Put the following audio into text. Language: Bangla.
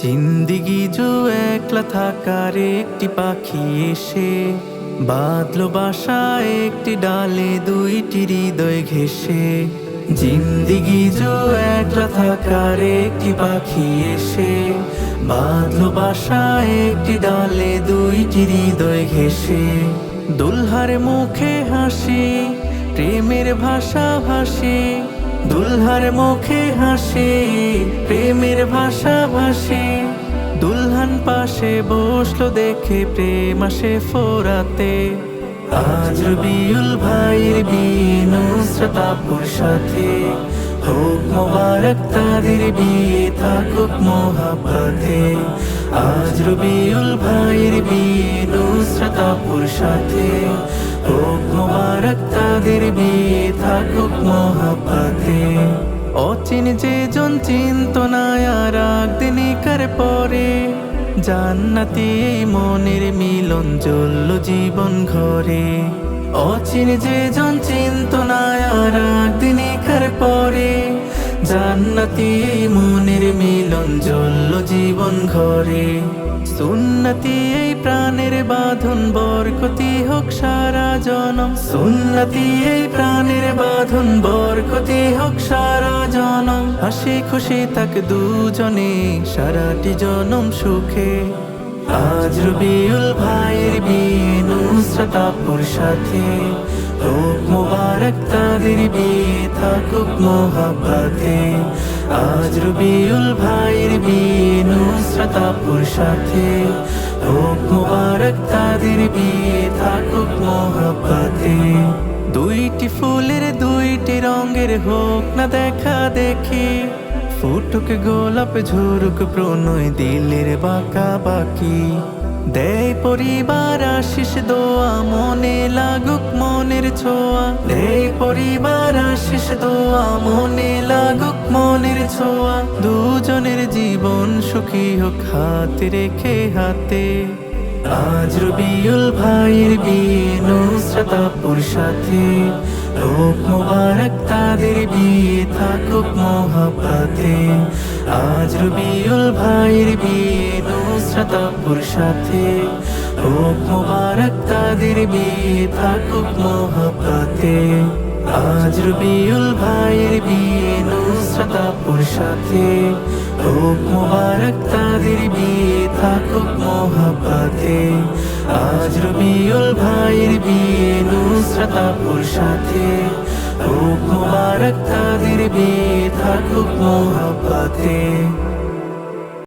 জিন্দিগি জো একলা থাকার একটি পাখি এসে, বাঁধলো বাসা একটি ডালে দুইটি হৃদয় ঘেসে জিন্দিগি জো একলা থাকার একটি পাখি এসে, বাঁধলো বাসা একটি ডালে দুইটি হৃদয় ঘেসে দুলহার মুখে হাসি, প্রেমের ভাষা ভাসে দুলহার মুখে হাসি, প্রেমের ভাষা ভাসে। দুলহান পাশে বসল দেখে প্রেম আসে ফোরাতে। আজ রবিউল ভাইয়ের বিয়ে নুসরতাপুর সাথে। হোক মোবারক তাদের বিয়ে থাকুক মোহাব্বতে। আজ রবিউল ভাইয়ের বিয়ে নুসরতাপুর সাথে। হোক মোবারক তাদের বিয়ে থাকুক মোহাব্বতে অচিন যে জন চিন্ত আর দিনিকার পরে, জান্নাতি এই মনের মিলন জ্বলল জীবন ঘরে। অচিন যে জন চিন্ত আর পরে, জান্নাতি মনের মিলন জ্বলল জীবন ঘরে। সুন্নতি এই প্রাণের বাঁধন, বরকতি হোক সারা জনম। সুন্নতি এই প্রাণের বাঁধন, বরকতি হোক সারা জনম। হাসি খুশি থাক দুজনে, সারাটি জনম সুখে। আজ রবিউল ভাইয়ের বিয়ে নুসরতাপুর সাথে। হোক মোবারক তাদের বিয়ে থাকুক মোহাব্বতে। আজ রবিউল ভাইয়ের বিয়ে নুসরতাপুর সাথে। হোক মোবারক তাদের বিয়ে থাকুক মোহাব্বতে। দুইটি ফুলের দুইটি রঙের হোক না দেখা দেখি। ফুটুক গোলাপ ঝুরুক প্রণয় দিলের বাঁকা বাকি। দেয় পরিবার আশিস দোয়া, মনে লাগুক মনের ছোঁয়া। দেয় পরিবার আশিস দোয়া, মনে লাগুক মনের ছোঁয়া। দুজনের জীবন সুখী হোক হাতে রেখে হাতে। আজ রবিউল ভাইয়ের বিয়ে নুসরতাপুর সাথে। হোক মোবারক তাদের বিয়ে থাকুক মোহাব্বতে আজ রবিউল ভাইয়ের বিয়ে নুসরতাপুর সাথে। হোক মোবারক তাদের বিয়ে থাকুক মোহাব্বতে আজ রবিউল ভাইয়ের বিয়ে নুসরতাপুর সাথে। হোক মোবারক তাদের বিয়ে থাকুক মোহাব্বতে আজ বিয়ে নুসরতাপুর সাথে হোক মোবারক তাদের বিয়ে থাকুক মোহাব্বতে।